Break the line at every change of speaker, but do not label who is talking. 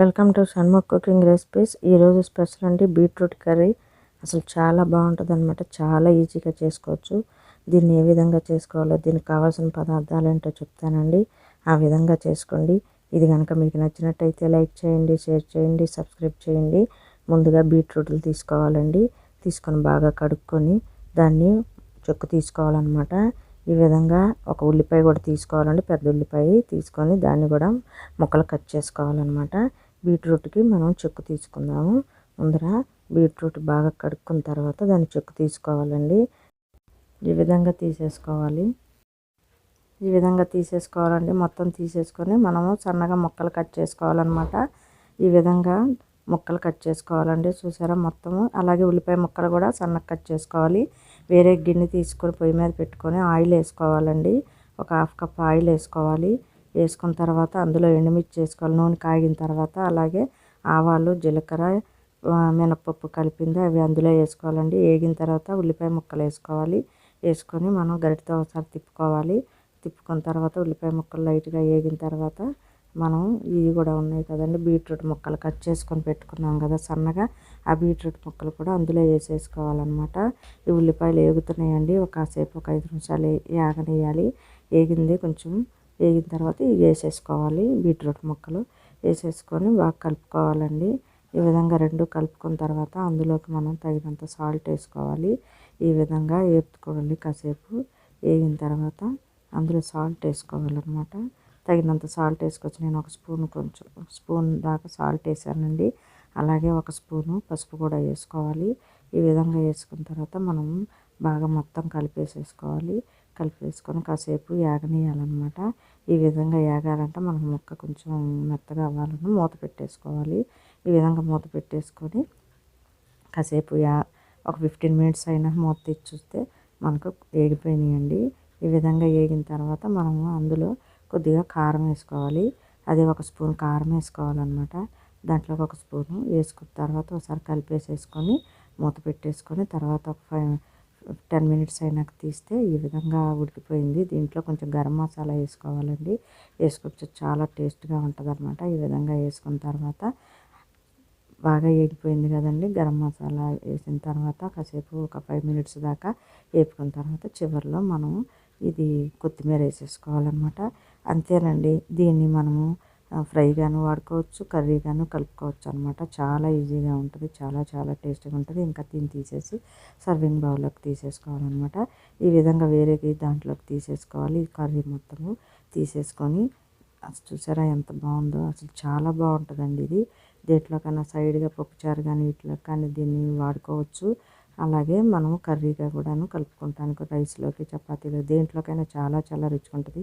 Welcome to Shanmukh cooking recipes. ఈరోజు special అంటే beetroot curry. అసలు చాలా బాగుంటుంది అనమాట చాలా ఈజీగా చేసుకోవచ్చు. దీన్ని ఏ విధంగా చేసుకోవాలో దీనికి కావాల్సిన పదార్థాలు ఏంటో చెప్తానండి. ఆ విధంగా చేసుకోండి. ఇది కనుక మీకు నచ్చినట్టయితే లైక్ చేయండి షేర్ చేయండి సబ్స్క్రైబ్ చేయండి. ముందుగా బీట్రూట్లు తీసుకోవాలండి. తీసుకొని బాగా కడుక్కొని దాన్ని చెక్కు తీసుకోవాలన్నమాట. ఈ విధంగా ఒక ఉల్లిపాయ కూడా తీసుకోవాలండి. పెద్ద ఉల్లిపాయ తీసుకొని దాన్ని కూడా ముక్కలు కట్ చేసుకోవాలన్నమాట. బీట్రూట్కి మనం చెక్కు తీసుకుందాము. ముందర బీట్రూట్ బాగా కడుక్కున్న తర్వాత దాన్ని చెక్కు తీసుకోవాలండి. ఈ విధంగా తీసేసుకోవాలి. ఈ విధంగా తీసేసుకోవాలండి. మొత్తం తీసేసుకొని మనము సన్నగా ముక్కలు కట్ చేసుకోవాలన్నమాట. ఈ విధంగా ముక్కలు కట్ చేసుకోవాలండి. చూసారా మొత్తము? అలాగే ఉల్లిపాయ ముక్కలు కూడా సన్నగా కట్ చేసుకోవాలి. వేరే గిన్నె తీసుకొని పొయ్యి మీద పెట్టుకొని ఆయిల్ వేసుకోవాలండి. ఒక హాఫ్ కప్ ఆయిల్ వేసుకోవాలి. వేసుకున్న తర్వాత అందులో ఎండుమిర్చి వేసుకోవాలి. నూనె కాగిన తర్వాత అలాగే ఆవాలు జీలకర్ర మినపప్పు కలిపింది అవి అందులో వేసుకోవాలండి. వేగిన తర్వాత ఉల్లిపాయ ముక్కలు వేసుకోవాలి. వేసుకొని మనం గరిటతో ఒకసారి తిప్పుకోవాలి. తిప్పుకున్న తర్వాత ఉల్లిపాయ ముక్కలు లైట్గా వేగిన తర్వాత మనం ఇవి కూడా ఉన్నాయి కదండి బీట్రూట్ ముక్కలు కట్ చేసుకొని పెట్టుకున్నాం కదా సన్నగా. ఆ బీట్రూట్ ముక్కలు కూడా అందులో వేసేసుకోవాలన్నమాట. ఈ ఉల్లిపాయలు వేగుతున్నాయండి ఒక కాసేపు ఒక ఐదు నిమిషాలు వేగనేయాలి వేగింది కొంచెం. వేగిన తర్వాత ఇవి వేసేసుకోవాలి. బీట్రూట్ ముక్కలు వేసేసుకొని బాగా కలుపుకోవాలండి. ఈ విధంగా రెండు కలుపుకున్న తర్వాత అందులోకి మనం తగినంత సాల్ట్ వేసుకోవాలి. ఈ విధంగా వేపుకోవాలి కాసేపు. వేగిన తర్వాత అందులో సాల్ట్ వేసుకోవాలన్నమాట. తగినంత సాల్ట్ వేసుకోవచ్చు. నేను ఒక స్పూన్ కొంచెం స్పూన్ దాకా సాల్ట్ వేసానండి. అలాగే ఒక స్పూను పసుపు కూడా వేసుకోవాలి. ఈ విధంగా వేసుకున్న తర్వాత మనం బాగా మొత్తం కలిపేసేసుకోవాలి. కలిపేసుకొని కాసేపు యాగనీయాలన్నమాట ఈ విధంగా యాగాలంటే మనం ముక్క కొంచెం మెత్తగా అవ్వాలని మూత పెట్టేసుకోవాలి. ఈ విధంగా మూత పెట్టేసుకొని కాసేపు యా ఒక ఫిఫ్టీన్ మినిట్స్ అయినా మూత తెచ్చి చూస్తే మనకు వేగిపోయినాయండి. ఈ విధంగా వేగిన తర్వాత మనము అందులో కొద్దిగా కారం వేసుకోవాలి. అది ఒక స్పూన్ కారం వేసుకోవాలన్నమాట. దాంట్లో ఒక స్పూను వేసుకున్న తర్వాత ఒకసారి కలిపేసేసుకొని మూత పెట్టేసుకొని తర్వాత ఒక ఫైవ్ టెన్ మినిట్స్ అయినాక తీస్తే ఈ విధంగా ఉడికిపోయింది. దీంట్లో కొంచెం గరం మసాలా వేసుకోవాలండి. వేసుకొచ్చి చాలా టేస్ట్గా ఉంటుంది అనమాట ఈ విధంగా వేసుకున్న తర్వాత బాగా వేగిపోయింది కదండి గరం మసాలా వేసిన తర్వాత కాసేపు ఒక ఫైవ్ మినిట్స్ దాకా వేపుకున్న తర్వాత చివరిలో మనం ఇది కొత్తిమీర వేసేసుకోవాలన్నమాట. అంతేనండి. దీన్ని మనము ఫ్రైగాను వాడుకోవచ్చు కర్రీగాను కలుపుకోవచ్చు అనమాట చాలా ఈజీగా ఉంటుంది చాలా చాలా టేస్టీగా ఉంటుంది. ఇంకా దీన్ని తీసేసి సర్వింగ్ బౌల్లోకి తీసేసుకోవాలన్నమాట. ఈ విధంగా వేరే దాంట్లోకి తీసేసుకోవాలి. ఈ కర్రీ మొత్తము తీసేసుకొని చూసారా ఎంత బాగుందో? అసలు చాలా బాగుంటుందండి ఇది. దేంట్లోకైనా సైడ్గా పప్పుచారు కానీ వీటిలో కానీ దీన్ని వాడుకోవచ్చు. అలాగే మనము కర్రీగా కూడాను కలుపుకుంటానికి రైస్లోకి చపాతీలో దేంట్లోకైనా చాలా చాలా రుచిగా ఉంటుంది.